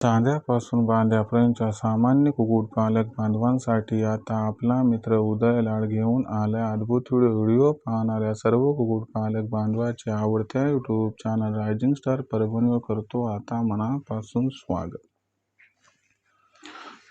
चांद्यापासून बांध्यापर्यंतच्या सामान्य कुक्कुटपालक बांधवांसाठी आता आपला मित्र उदय लाड घेऊन आलाय अद्भुत व्हिडिओ. व्हिडिओ पाहणाऱ्या सर्व कुक्कुटपालक बांधवाच्या आवडत्या यूट्यूब चॅनल रायझिंग स्टार परभणीवर करतो आता मनापासून स्वागत.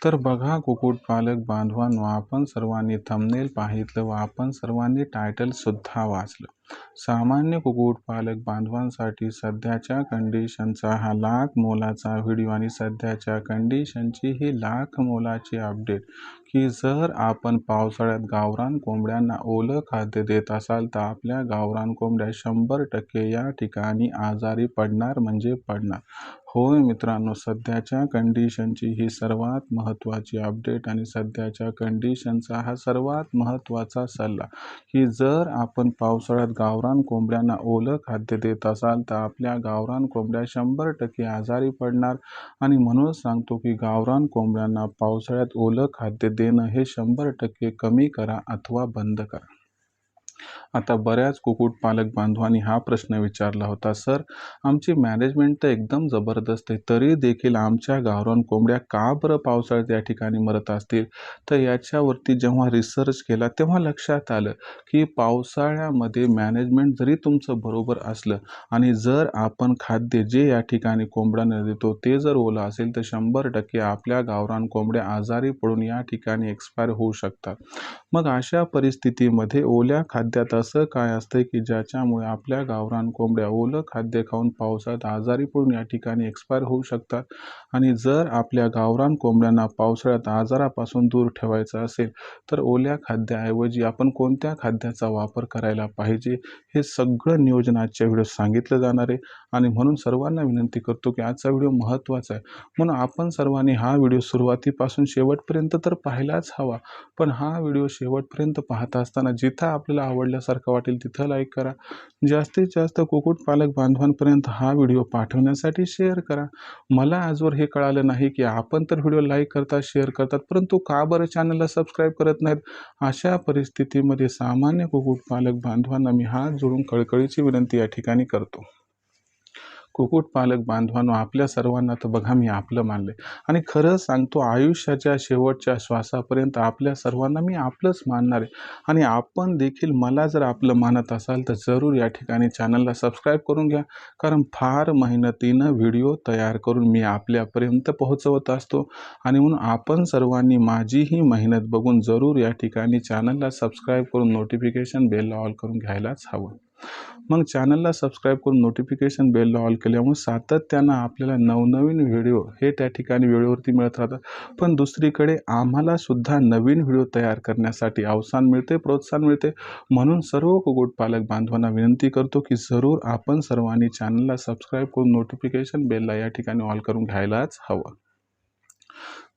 तर बघा कुक्कुटपालक बांधवांनो आपण सर्वांनी थंबनेल पाहितलं व आपण सर्वांनी टायटल सुद्धा वाचलं. सामान्य कुक्कुटपालक बांधवांसाठी सध्याच्या कंडिशनचा हा लाख मोलाचा व्हिडिओ आणि सध्याच्या कंडिशनची ही लाख मोलाची अपडेट की जर आपण पावसाळ्यात गावरान कोंबड्यांना ओलं खाद्य देत असाल तर आपल्या गावरान कोंबड्या शंभर टक्के या ठिकाणी आजारी पडणार म्हणजे पडणार. होय मित्रांनो सध्याच्या कंडिशनची ही सर्वात महत्त्वाची अपडेट आणि सध्याच्या कंडिशनचा हा सर्वात महत्त्वाचा सल्ला. की जर आपण पावसाळ्यात गावरान कोंबड्यांना ओलं खाद्य देत असाल तर आपल्या गावरान कोंबड्या शंभर टक्के आजारी पडणार. आणि म्हणूनच सांगतो की गावरान कोंबड्यांना पावसाळ्यात ओलं खाद्य देणं हे शंभर टक्के कमी करा अथवा बंद करा. आता बऱ्याच कुक्कुटपालक बांधवांनी हा प्रश्न विचारला होता सर आमची मॅनेजमेंट तर एकदम जबरदस्त आहे तरी देखील आमच्या गावरान कोंबड्या का बरं पावसाळ्यात या ठिकाणी मरत असतील? तर याच्यावरती जेव्हा रिसर्च केला तेव्हा लक्षात आलं की पावसाळ्यामध्ये मॅनेजमेंट जरी तुमचं बरोबर असलं आणि जर आपण खाद्य जे या ठिकाणी कोंबड्यांना देतो ते जर ओलं असेल तर शंभर टक्के आपल्या गावरान कोंबड्या आजारी पडून या ठिकाणी एक्सपायर होऊ शकतात. मग अशा परिस्थितीमध्ये ओल्या खाद्य खाद्यात असं काय असतं की ज्याच्यामुळे आपल्या गावरान कोंबड्या ओलं खाद्य खाऊन पावसाळ्यात आजारी पडून या ठिकाणी एक्सपायर होऊ शकतात? आणि जर आपल्या गावरान कोंबड्यांना पावसाळ्यात आजारापासून दूर ठेवायचं असेल तर ओल्या खाद्याऐवजी आपण कोणत्या खाद्याचा वापर करायला पाहिजे? हे सगळं नियोजन आजच्या व्हिडिओ सांगितलं जाणार आहे. आणि म्हणून सर्वांना विनंती करतो की आजचा व्हिडिओ महत्त्वाचा आहे. म्हणून आपण सर्वांनी हा व्हिडिओ सुरुवातीपासून शेवटपर्यंत तर पाहायलाच हवा. पण हा व्हिडिओ शेवटपर्यंत पाहत असताना जिथं आपल्याला आवड आवडल्यासारखं वाटेल तिथं लाईक करा. जास्तीत जास्त कुक्कुटपालक बांधवांपर्यंत हा व्हिडिओ पाठवण्यासाठी शेअर करा. मला आजवर हे कळालं नाही की आपण तर व्हिडिओ लाईक करतात शेअर करतात परंतु का बरं चॅनलला सबस्क्राईब करत नाहीत? अशा परिस्थितीमध्ये सामान्य कुक्कुटपालक बांधवांना मी हात जोडून कळकळीची विनंती या ठिकाणी करतो. कुक्कुटपालक बांधवांनो आपल्या सर्वांना तर बघा मी आपलं मानले आणि खरं सांगतो आयुष्याच्या शेवटच्या श्वासापर्यंत आपल्या सर्वांना मी आपलंच मानणार आहे. आणि आपण देखील मला जर आपलं मानत असाल तर जरूर या ठिकाणी चॅनलला सबस्क्राईब करून घ्या. कारण फार मेहनतीनं व्हिडिओ तयार करून मी आपल्यापर्यंत पोहोचवत असतो. आणि म्हणून आपण सर्वांनी माझी ही मेहनत बघून जरूर या ठिकाणी चॅनलला सबस्क्राईब करून नोटिफिकेशन बेल ऑल करून घ्यायलाच हवं. मग चॅनलला सबस्क्राईब करून नोटिफिकेशन बेलला ऑल केल्यामुळे सातत्यानं आपल्याला नवनवीन व्हिडिओ हे त्या ठिकाणी वेळेवरती मिळत राहतात. पण दुसरीकडे आम्हाला सुद्धा नवीन व्हिडिओ तयार करण्यासाठी अवसान मिळते प्रोत्साहन मिळते. म्हणून सर्व कुक्कुटपालक बांधवांना विनंती करतो की जरूर आपण सर्वांनी चॅनलला सबस्क्राईब करून नोटिफिकेशन बेलला या ठिकाणी ऑल करून घ्यायलाच हवं.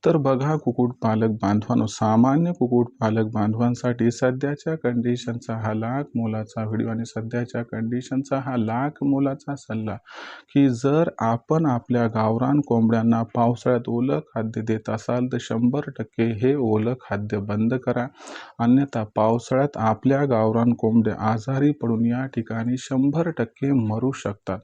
तर बघा कुक्कुटपालक बांधवांनो सामान्य कुक्कुटपालक बांधवांसाठी सध्याच्या कंडिशनचा हा लाख मोलाचा व्हिडिओ आणि सध्याच्या कंडिशनचा हा लाख मोलाचा सल्ला की जर आपण आपल्या गावरान कोंबड्यांना पावसाळ्यात ओलं खाद्य देत असाल तर शंभर टक्के हे ओलं खाद्य बंद करा. अन्यथा पावसाळ्यात आपल्या गावरान कोंबड्या आजारी पडून या ठिकाणी शंभर टक्के मरू शकतात.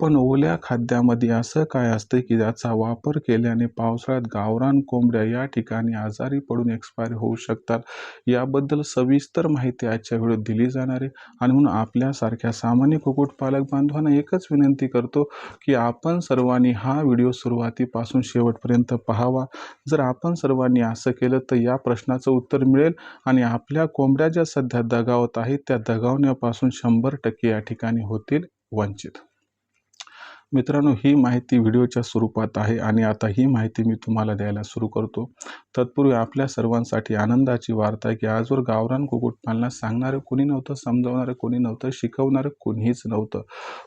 पण ओल्या खाद्यामध्ये असं काय असतं की ज्याचा वापर केल्याने पावसाळ्यात गावरान कोंबड्या या ठिकाणी आजारी पडून एक्सपायर होऊ शकतात. याबद्दल सविस्तर माहिती आजच्या व्हिडिओत दिली जाणार आहे. आणि म्हणून आपल्यासारख्या सामान्य कुक्कुटपालक बांधवांना एकच विनंती करतो की आपण सर्वांनी हा व्हिडिओ सुरुवातीपासून शेवटपर्यंत पाहावा. जर आपण सर्वांनी असं केलं तर या प्रश्नाचं उत्तर मिळेल आणि आपल्या कोंबड्या ज्या सध्या दगावत आहेत त्या दगावण्यापासून शंभर टक्के या ठिकाणी होतील वंचित. मित्रांनो ही माहिती व्हिडिओच्या स्वरूपात आहे आणि आता ही माहिती मी तुम्हाला द्यायला सुरू करतो. तत्पूर्वी आपल्या सर्वांसाठी आनंदाची वार्ता आहे की आजवर गावरान कुक्कुटपालनात सांगणारं कोणी नव्हतं समजावणारं कोणी नव्हतं शिकवणारं कोणीच नव्हतं.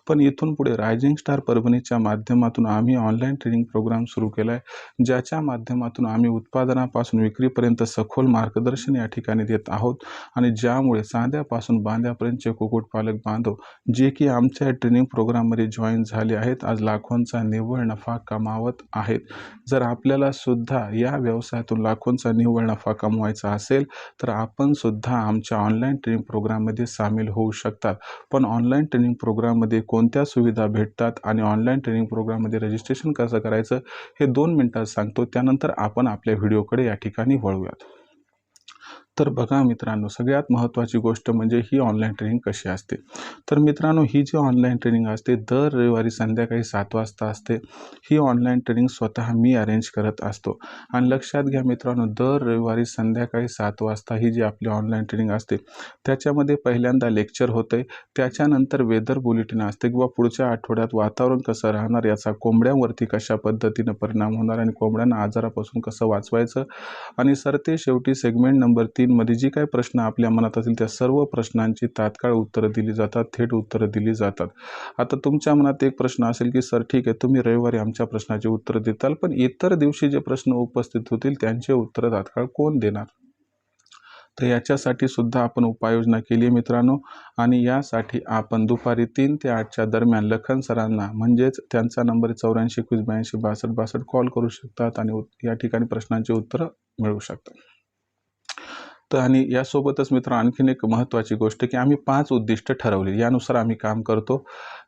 पण इथून पुढे रायझिंग स्टार परभणीच्या माध्यमातून आम्ही ऑनलाईन ट्रेनिंग प्रोग्राम सुरू केला आहे ज्याच्या माध्यमातून आम्ही उत्पादनापासून विक्रीपर्यंत सखोल मार्गदर्शन या ठिकाणी देत आहोत आणि ज्यामुळे चांद्यापासून बांध्यापर्यंतचे कुक्कुटपालक बांधव जे की आमच्या ट्रेनिंग प्रोग्राममध्ये जॉईन झाले आहेत आहेत आज लाखोंचा निव्वळ नफा कमावत आहेत. जर आपल्याला सुद्धा या व्यवसायातून लाखोंचा निव्वळ नफा कमवायचा असेल तर आपण सुद्धा आमच्या ऑनलाईन ट्रेनिंग प्रोग्राममध्ये सामील होऊ शकतात. पण ऑनलाईन ट्रेनिंग प्रोग्राममध्ये कोणत्या सुविधा भेटतात आणि ऑनलाईन ट्रेनिंग प्रोग्राममध्ये रजिस्ट्रेशन कसं करायचं हे दोन मिनटात सांगतो. त्यानंतर आपण आपल्या व्हिडिओकडे या ठिकाणी वळूयात. तर बघा मित्रांनो सगळ्यात महत्त्वाची गोष्ट म्हणजे ही ऑनलाईन ट्रेनिंग कशी असते? तर मित्रांनो ही जी ऑनलाईन ट्रेनिंग असते दर रविवारी संध्याकाळी सात वाजता असते. ही ऑनलाईन ट्रेनिंग स्वतः मी अरेंज करत असतो. आणि लक्षात घ्या मित्रांनो दर रविवारी संध्याकाळी सात वाजता ही जी आपली ऑनलाईन ट्रेनिंग असते त्याच्यामध्ये पहिल्यांदा लेक्चर होते त्याच्यानंतर वेदर बुलेटिन असते किंवा पुढच्या आठवड्यात वातावरण कसं राहणार याचा कोंबड्यांवरती कशा पद्धतीनं परिणाम होणार आणि कोंबड्यांना आजारापासून कसं वाचवायचं? आणि सरते शेवटी सेगमेंट नंबर तीनमध्ये जे काही प्रश्न आपल्या मनात असतील त्या सर्व प्रश्नांची तात्काळ उत्तरं दिली जातात थेट उत्तरं दिली जातात. आता तुमच्या मनात एक प्रश्न असेल की सर ठीक आहे तुम्ही रविवारी आमच्या प्रश्नाचे उत्तर देताल पण इतर दिवशी जे प्रश्न उपस्थित होतील त्यांचे उत्तरं तात्काळ कोण देणार? तर याच्यासाठी सुद्धा आपण उपाययोजना केली आहे मित्रांनो आणि यासाठी आपण दुपारी तीन ते आठच्या दरम्यान लखन सरांना म्हणजेच त्यांचा नंबर चौऱ्याऐंशी एकवीस ब्याऐंशी बासष्ट बासष्ट कॉल करू शकतात आणि या ठिकाणी प्रश्नांची उत्तरं मिळवू शकतात. तर आणि यासोबतच मित्र आणखीन एक महत्त्वाची गोष्ट की आम्ही पाच उद्दिष्ट ठरवली यानुसार आम्ही काम करतो.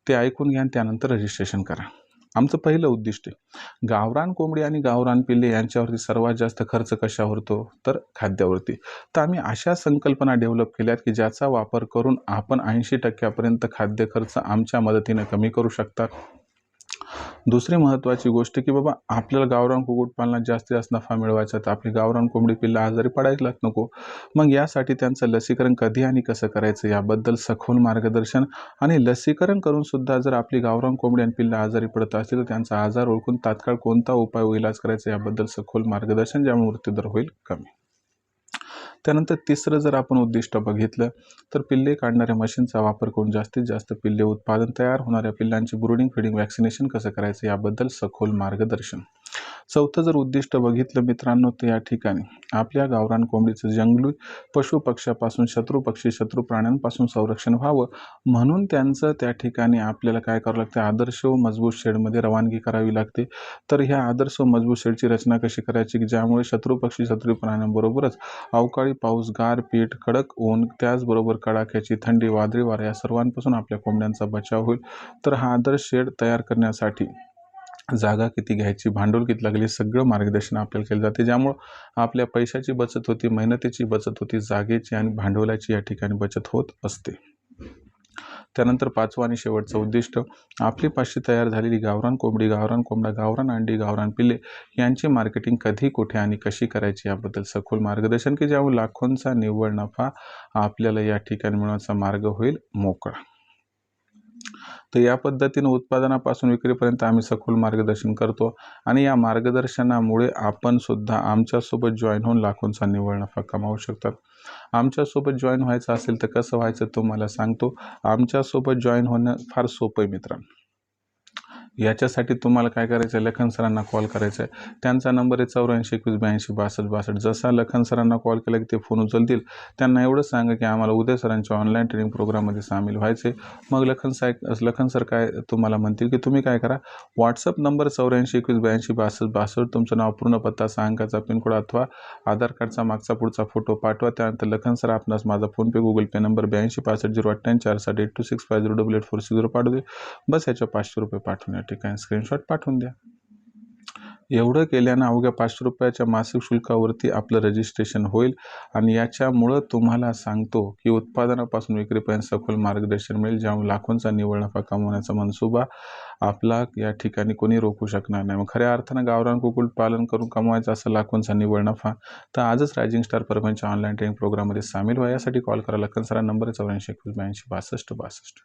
ते ऐकून घ्या आणि त्यानंतर रजिस्ट्रेशन करा. आमचं पहिलं उद्दिष्ट आहे. गावरान कोंबडी आणि गावरान पिल्ले यांच्यावरती सर्वात जास्त खर्च कशावर होतो? तर खाद्यावरती. तर आम्ही अशा संकल्पना डेव्हलप केल्यात की ज्याचा वापर करून आपण ऐंशी टक्क्यापर्यंत खाद्य खर्च आमच्या मदतीनं कमी करू शकतात. दुसरी महत्त्वाची गोष्ट की बाबा आपल्याला गावरान कुक्कुटपालनात जास्तीत जास्त नफा मिळवायचा तर आपली गावरान कोंबडी पिल्ला आजारी पडायलाच नको. मग यासाठी त्यांचं लसीकरण कधी आणि कसं करायचं याबद्दल सखोल मार्गदर्शन आणि लसीकरण करून सुद्धा जर आपली गावरान कोंबडी आणि पिल्ला आजारी पडत असतील तर त्यांचा आजार ओळखून तात्काळ कोणता उपाय इलाज करायचा याबद्दल सखोल मार्गदर्शन ज्यामुळे मृत्यूदर होईल कमी. त्यानंतर तिसरं जर आपण उद्दिष्ट बघितलं तर पिल्ले काढणाऱ्या मशीनचा वापर करून जास्तीत जास्त पिल्ले उत्पादन तयार होणाऱ्या पिल्लांची ब्रुडिंग फिडिंग वॅक्सिनेशन कसं करायचं याबद्दल सखोल मार्गदर्शन. चौथं जर उद्दिष्ट बघितलं मित्रांनो तर या ठिकाणी आपल्या गावरान कोंबडीचं जंगली पशु पक्ष्यापासून शत्रू पक्षी शत्रू प्राण्यांपासून संरक्षण व्हावं म्हणून त्यांचं त्या ठिकाणी आपल्याला काय करावं लागतं? आदर्श व मजबूत शेडमध्ये रवानगी करावी लागते. तर ह्या आदर्श व मजबूत शेडची रचना कशी करायची? की ज्यामुळे शत्रू पक्षी शत्रू प्राण्यांबरोबरच अवकाळी पाऊस गार पीठ कडक ऊन त्याचबरोबर कडाक्याची थंडी वादळी वारा या सर्वांपासून आपल्या कोंबड्यांचा बचाव होईल. तर हा आदर्श शेड तयार करण्यासाठी जागा किती घ्यायची भांडवल किती लागली सगळं मार्गदर्शन आपल्याला केलं जाते. ज्यामुळं आपल्या पैशाची बचत होती मेहनतीची बचत होती जागेची आणि भांडवलाची या ठिकाणी बचत होत असते. त्यानंतर पाचवं आणि शेवटचं उद्दिष्ट आपली पाचशे तयार झालेली गावरान कोंबडी गावरान कोंबडा गावरान अंडी गावरान पिल्ले यांची मार्केटिंग कधी कुठे आणि कशी करायची याबद्दल सखोल मार्गदर्शन की ज्यामुळे लाखोंचा निव्वळ नफा आपल्याला या ठिकाणी मिळवण्याचा मार्ग होईल मोकळा. तर या पद्धतीनं उत्पादनापासून विक्रीपर्यंत आम्ही सखोल मार्गदर्शन करतो आणि या मार्गदर्शनामुळे आपण सुद्धा आमच्यासोबत जॉईन होऊन लाखोंचा निव्वळ नफा कमावू शकतात. आमच्यासोबत जॉईन व्हायचं असेल तर कसं व्हायचं तुम्हाला सांगतो. आमच्यासोबत जॉईन होणं फार सोपं आहे मित्रांनो. याच्यासाठी तुम्हाला काय करायचं आहे लखन सरांना कॉल करायचा आहे त्यांचा नंबर आहे चौऱ्याऐंशी एकवीस ब्याऐंशी बासष्ट बासष्ट. जसा लखन सरांना कॉल केला की ते फोन उचलतील त्यांना एवढंच सांगा की आम्हाला उदय सरांच्या ऑनलाईन ट्रेनिंग प्रोग्राममध्ये सामील व्हायचे मग लखन साहेब लखन सर काय तुम्हाला म्हणतील की तुम्ही काय करा? व्हॉट्सअप नंबर चौऱ्याऐंशी एकवीस ब्याऐंशी बासष्ट बासष्ट. तुमचं नाव पूर्ण पत्ता सहा पिनकोड अथवा आधार कार्डचा मागचा पुढचा फोटो पाठवा. त्यानंतर लखन सर आपणास माझा फोनपे गुगल पे नंबर ब्याऐंशी पासष्ट झिरो अठ्ठ्याऐंशी चारसाठी eight two six five zero double eight four six zero पाठवते बस याच्या पाचशे रुपये पाठवून ठिकाणी स्क्रीनशॉट पाठवून द्या. एवढं केल्यानं अवघ्या पाचशे रुपयाच्या मासिक शुल्कावरती आपलं रजिस्ट्रेशन होईल आणि याच्यामुळं तुम्हाला सांगतो की उत्पादनापासून विक्रीपर्यंत सखोल मार्गदर्शन मिळेल ज्यामुळे लाखोंचा निवड नफा कमवण्याचा मनसुबा आपला या ठिकाणी कोणी रोखू शकणार नाही. मग खऱ्या अर्थानं गावरान कुकुट पालन करून कमवायचा असं लाखोंचा निवड नफा तर आजच रायझिंग स्टार परभणीच्या ऑनलाईन ट्रेनिंग प्रोग्राममध्ये सामील व्हा. यासाठी कॉल करा. लखन सरा नंबर चौऱ्याऐंशी एकवीस ब्याऐंशी बासष्ट बासष्ट.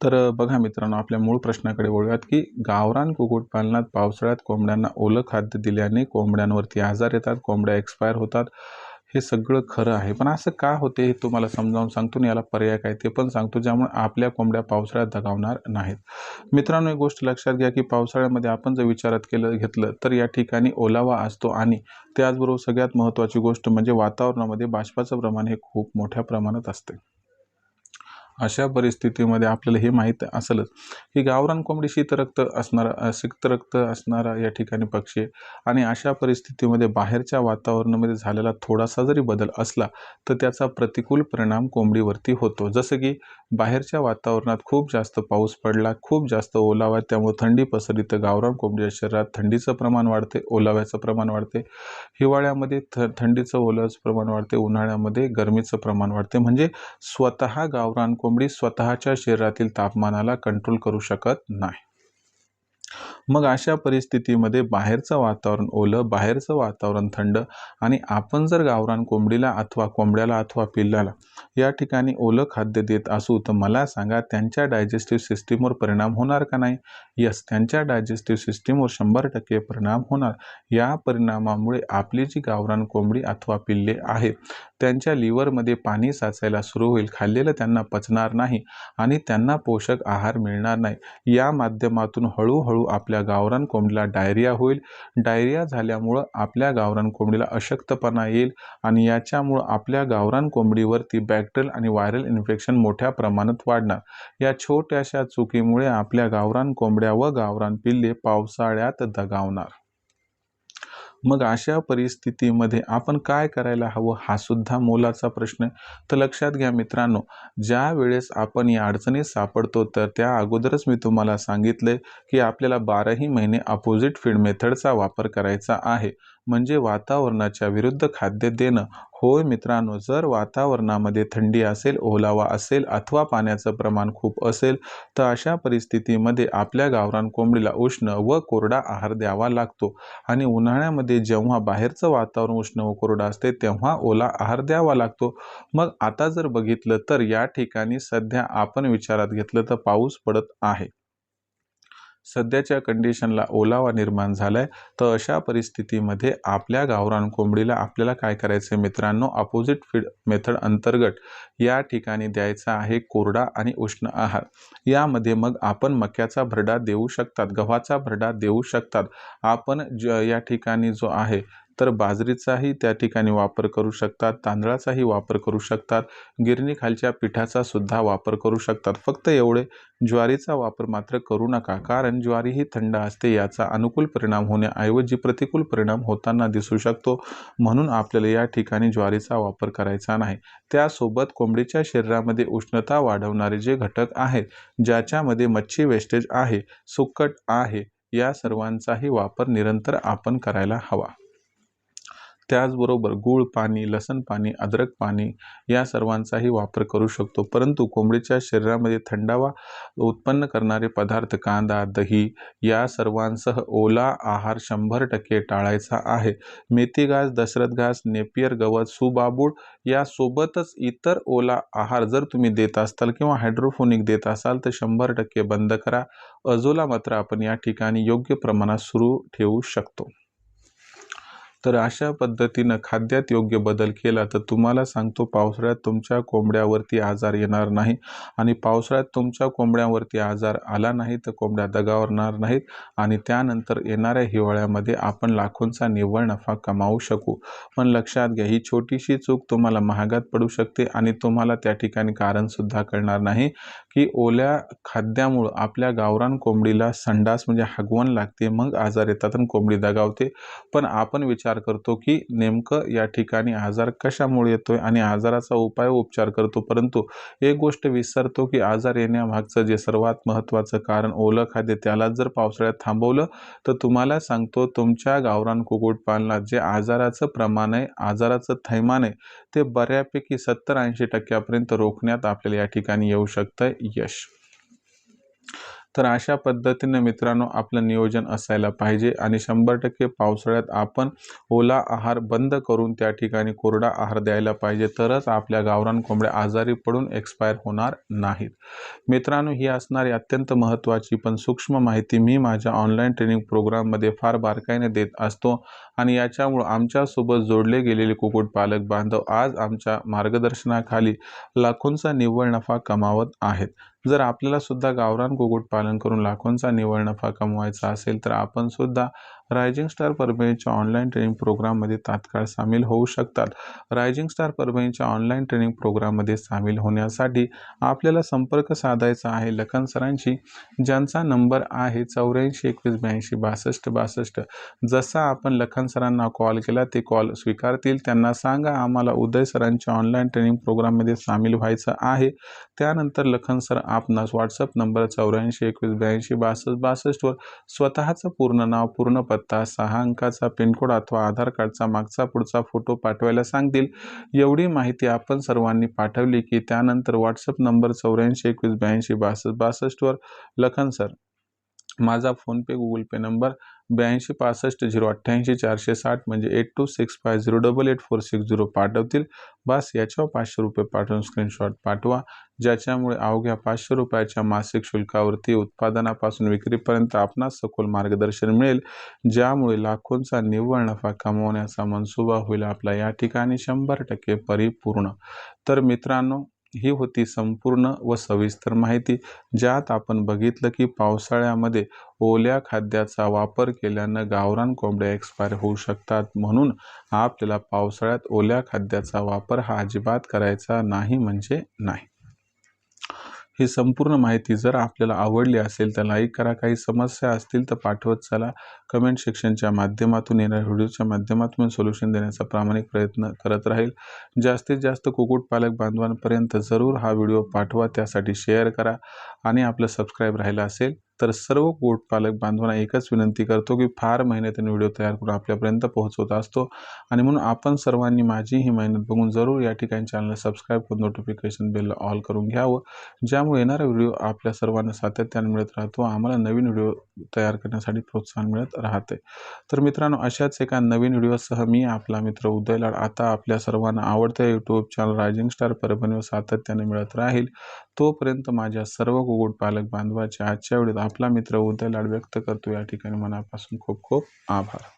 तर बघा मित्रांनो आपल्या मूळ प्रश्नाकडे वळूयात की गावरान कुक्कुटपालनात पावसाळ्यात कोंबड्यांना ओलं खाद्य दिल्याने कोंबड्यांवरती आजार येतात कोंबड्या एक्सपायर होतात हे सगळं खरं आहे. पण असं का होते हे तुम्हाला समजावून सांगतो आणि याला पर्याय काय ते पण सांगतो ज्यामुळे आपल्या कोंबड्या पावसाळ्यात दगावणार नाहीत. मित्रांनो एक गोष्ट लक्षात घ्या की पावसाळ्यामध्ये आपण जर विचारात केलं घेतलं तर या ठिकाणी ओलावा असतो आणि त्याचबरोबर सगळ्यात महत्त्वाची गोष्ट म्हणजे वातावरणामध्ये बाष्पाचं प्रमाण हे खूप मोठ्या प्रमाणात असते. अशा परिस्थितीमध्ये आपल्याला हे माहीत असेलच. की गावरान कोंबडी शीतरक्त असणारा शीतरक्त असणारा या ठिकाणी पक्षी आहे. आणि अशा परिस्थितीमध्ये बाहेरच्या वातावरणामध्ये झालेला थोडासा जरी बदल असला तर त्याचा प्रतिकूल परिणाम कोंबडीवरती होतो. जसं की बाहेरच्या वातावरणात खूप जास्त पाऊस पडला खूप जास्त ओलावा त्यामुळे थंडी पसरली तर गावरान कोंबडीच्या शरीरात थंडीचं प्रमाण वाढते ओलाव्याचं प्रमाण वाढते. हिवाळ्यामध्ये थ थंडीचं ओलाव्याचं प्रमाण वाढते उन्हाळ्यामध्ये गरमीचं प्रमाण वाढते. म्हणजे स्वतः गावरान कोंबडी स्वतःच्या शरीरातील तापमानाला कंट्रोल करू शकत नाही. मग अशा परिस्थितीमध्ये बाहेरचं वातावरण ओलं बाहेरचं वातावरण थंड आणि आपण जर गावरान कोंबडीला अथवा कोंबड्याला अथवा पिल्लाला या ठिकाणी ओलं खाद्य देत असू तर मला सांगा त्यांच्या डायजेस्टिव्ह सिस्टीमवर परिणाम होणार का नाही? यस त्यांच्या डायजेस्टिव्ह सिस्टीमवर शंभर टक्के परिणाम होणार. या परिणामामुळे आपली जी गावरान कोंबडी अथवा पिल्ले आहे त्यांच्या लिव्हरमध्ये पाणी साचायला सुरू होईल. खाल्लेलं त्यांना पचणार नाही आणि त्यांना पोषक आहार मिळणार नाही. या माध्यमातून हळूहळू आपल्या गावरान कोंबडीला डायरिया होईल. डायरिया झाल्यामुळं आपल्या गावरान कोंबडीला अशक्तपणा येईल आणि याच्यामुळं आपल्या गावरान कोंबडीवरती बॅक्टेरियल आणि व्हायरल इन्फेक्शन मोठ्या प्रमाणात वाढणार. या छोट्याशा चुकीमुळे आपल्या गावरान कोंबड्या व गावरान पिल्ले पावसाळ्यात दगावणार. मग अशा परिस्थितीमध्ये आपण काय करायला हवं हा सुद्धा मोलाचा प्रश्न तर लक्षात घ्या मित्रांनो ज्या वेळेस आपण या अडचणीत सापडतो तर त्या अगोदरच मी तुम्हाला सांगितले की आपल्याला बाराही महिने अपोजिट फीड मेथडचा वापर करायचा आहे. म्हणजे वातावरणाच्या विरुद्ध खाद्य देणं. होय मित्रांनो जर वातावरणामध्ये थंडी असेल ओलावा असेल अथवा पाण्याचं प्रमाण खूप असेल तर अशा परिस्थितीमध्ये आपल्या गावरान कोंबडीला उष्ण व कोरडा आहार द्यावा लागतो. आणि उन्हाळ्यामध्ये जेव्हा बाहेरचं वातावरण उष्ण व कोरडं असते तेव्हा ओला आहार द्यावा लागतो. मग आता जर बघितलं तर या ठिकाणी सध्या आपण विचारात घेतलं तर पाऊस पडत आहे. सध्याच्या कंडिशनला ओलावा निर्माण झाला आहे तर अशा परिस्थितीमध्ये आपल्या गावरान कोंबडीला आपल्याला काय करायचं आहे मित्रांनो? अपोजिट फीड मेथड अंतर्गत या ठिकाणी द्यायचा आहे कोरडा आणि उष्ण आहार. यामध्ये मग आपण मक्याचा भरडा देऊ शकतात गव्हाचा भरडा देऊ शकतात. आपण ज या ठिकाणी जो आहे तर बाजरीचाही त्या ठिकाणी वापर करू शकतात तांदळाचाही वापर करू शकतात गिरणीखालच्या पिठाचा सुद्धा वापर करू शकतात. फक्त एवढे ज्वारीचा वापर मात्र करू नका कारण ज्वारी ही थंड असते याचा अनुकूल परिणाम होण्याऐवजी प्रतिकूल परिणाम होताना दिसू शकतो. म्हणून आपल्याला या ठिकाणी ज्वारीचा वापर करायचा नाही. त्यासोबत कोंबडीच्या शरीरामध्ये उष्णता वाढवणारे जे घटक आहेत ज्याच्यामध्ये मच्छी वेस्टेज आहे सुक्कट आहे या सर्वांचाही वापर निरंतर आपण करायला हवा. त्याचबरोबर गूळ पाणी लसण पाणी अद्रक पाणी या सर्वांचाही वापर करू शकतो. परंतु कोंबडीच्या शरीरामध्ये थंडावा उत्पन्न करणारे पदार्थ कांदा दही या सर्वांसह ओला आहार शंभर टक्के टाळायचा आहे. मेथी घास दशरथ घास नेपियर गवत सुबाबूड यासोबतच इतर ओला आहार जर तुम्ही देत असाल किंवा हायड्रोफोनिक देत असाल तर शंभर टक्के बंद करा. अजोला मात्र आपण या ठिकाणी योग्य प्रमाणात सुरू ठेवू शकतो. तर अशा पद्धतीनं खाद्यात योग्य बदल केला तर तुम्हाला सांगतो पावसाळ्यात तुमच्या कोंबड्यावरती आजार येणार नाही आणि पावसाळ्यात तुमच्या कोंबड्यावरती आजार आला नाही तर कोंबड्या दगावरणार नाहीत. आणि त्यानंतर येणाऱ्या हिवाळ्यामध्ये आपण लाखोंचा निव्वळ नफा कमावू शकू. पण लक्षात घ्या ही छोटीशी चूक तुम्हाला महागात पडू शकते आणि तुम्हाला त्या ठिकाणी कारणसुद्धा कळणार नाही. की ओल्या खाद्यामुळं आपल्या गावरान कोंबडीला संडास म्हणजे हगवण लागते मग आजार येतात आणि कोंबडी दगावते. पण आपण विचार करतो की नेमकं या ठिकाणी आजार कशामुळे येतोय आणि आजाराचा उपाय उपचार करतो. परंतु एक गोष्ट विसरतो की आजार येण्यामागचं जे सर्वात महत्त्वाचं कारण ओलं खाद्य त्याला जर पावसाळ्यात थांबवलं तर तुम्हाला सांगतो तुमच्या गावरान कुक्कुटपालनात जे आजाराचं प्रमाण आहे आजाराचं थैमान आहे ते बऱ्यापैकी सत्तर ऐंशी टक्क्यापर्यंत रोखण्यात आपल्याला या ठिकाणी येऊ शकतं. यश. तर अशा पद्धतीने मित्रांनो आपलं नियोजन असायला पाहिजे आणि शंभर टक्के पावसाळ्यात आपण ओला आहार बंद करून त्या ठिकाणी कोरडा आहार द्यायला पाहिजे. तरच आपल्या गावरान कोंबड्या आजारी पडून एक्सपायर होणार नाहीत. मित्रांनो ही असणारी अत्यंत महत्त्वाची पण सूक्ष्म माहिती मी माझ्या ऑनलाईन ट्रेनिंग प्रोग्राममध्ये फार बारकाईने देत असतो. आणि याच्यामुळं आमच्यासोबत जोडले गेलेले कुक्कुटपालक बांधव आज आमच्या मार्गदर्शनाखाली लाखोंचा निव्वळ नफा कमावत आहेत. जर आपल्याला सुद्धा गावरान कुक्कुटपालन करून लाखोंचा निव्वळ नफा कमवायचा असेल तर आपण सुद्धा रायझिंग स्टार परभणीच्या ऑनलाईन ट्रेनिंग प्रोग्राममध्ये तात्काळ सामील होऊ शकतात. रायझिंग स्टार परभणीच्या ऑनलाईन ट्रेनिंग प्रोग्राममध्ये सामील होण्यासाठी आपल्याला संपर्क साधायचा आहे. लखन सरांशी ज्यांचा नंबर आहे चौऱ्याऐंशी एकवीस ब्याऐंशी बासष्ट बासष्ट. जसा आपण लखन सरांना कॉल केला ते कॉल स्वीकारतील. त्यांना सांगा आम्हाला उदय सरांच्या ऑनलाईन ट्रेनिंग प्रोग्राममध्ये सामील व्हायचं आहे. त्यानंतर लखन सर आपणास व्हॉट्सअप नंबर चौऱ्याऐंशी एकवीस ब्याऐंशी बासष्ट बासष्टवर स्वतःचं पूर्ण नाव पूर्ण पत्ता सहा अंकाचा पिनकोड अथवा आधार कार्डचा मागचा पुढचा फोटो पाठवायला सांगतील. एवढी माहिती आपण सर्वांनी पाठवली की त्यानंतर व्हॉट्सअप नंबर चौऱ्याऐंशी एकवीस ब्याऐंशी बासष्ट बासष्टवर. लखन सर. माझा फोनपे गुगल पे नंबर ब्याऐंशी पासष्ट झिरो अठ्ठ्याऐंशी चारशे साठ म्हणजे eight two six five zero double eight four six zero पाठवतील. बस याच्यावर पाचशे रुपये पाठवून स्क्रीनशॉट पाठवा. ज्याच्यामुळे अवघ्या पाचशे रुपयाच्या मासिक शुल्कावरती उत्पादनापासून विक्रीपर्यंत आपणास सखोल मार्गदर्शन मिळेल. ज्यामुळे लाखोंचा निव्वळ नफा कमवण्याचा मनसुबा होईल आपला. या ठिकाणी शंभर टक्के परिपूर्ण. तर मित्रांनो ही होती संपूर्ण व सविस्तर माहिती ज्यात आपण बघितलं की पावसाळ्यामध्ये ओल्या खाद्याचा वापर केल्यानं गावरान कोंबड्या एक्सपायर होऊ शकतात. म्हणून आपल्याला पावसाळ्यात ओल्या खाद्याचा वापर हा अजिबात करायचा नाही म्हणजे नाही. ही संपूर्ण माहिती जर आपल्याला आवडली असेल तर लाईक करा. काही समस्या असतील तर पाठवत चला. कमेंट सेक्शनच्या माध्यमातून येणाऱ्या व्हिडिओच्या माध्यमातून सोल्युशन देण्याचा प्रामाणिक प्रयत्न करत राहील. जास्तीत जास्त कुक्कुटपालक बांधवांपर्यंत जरूर हा व्हिडिओ पाठवा. त्यासाठी शेअर करा आणि आपलं सबस्क्राईब राहिलं असेल तर सर्व पालक बांधवांना एकच विनंती करतो की फार मेहनतीने व्हिडिओ तयार करून आपल्यापर्यंत पोहोचवत असतो. आणि म्हणून आपण सर्वांनी माझी ही मेहनत बघून जरूर या ठिकाणी चॅनलला सबस्क्राईब करून नोटिफिकेशन बेल ऑल करून घ्यावं. ज्यामुळे येणारा व्हिडिओ आपल्या सर्वांना सातत्याने मिळत राहतो. आम्हाला नवीन व्हिडिओ तयार करण्यासाठी प्रोत्साहन मिळत राहते. तर मित्रांनो अशाच एका नवीन व्हिडिओसह मी आपला मित्र उदयलाड आता आपल्या सर्वांना आवडत्या यूट्यूब चॅनल रायझिंग स्टार परभणीवर सातत्याने मिळत राहील. तोपर्यंत माझ्या सर्व पालक बांधवाच्या आजच्या वेळेत आपला मित्र उदय लाड व्यक्त करतो. या ठिकाणी मनापासून खूप खूप आभार.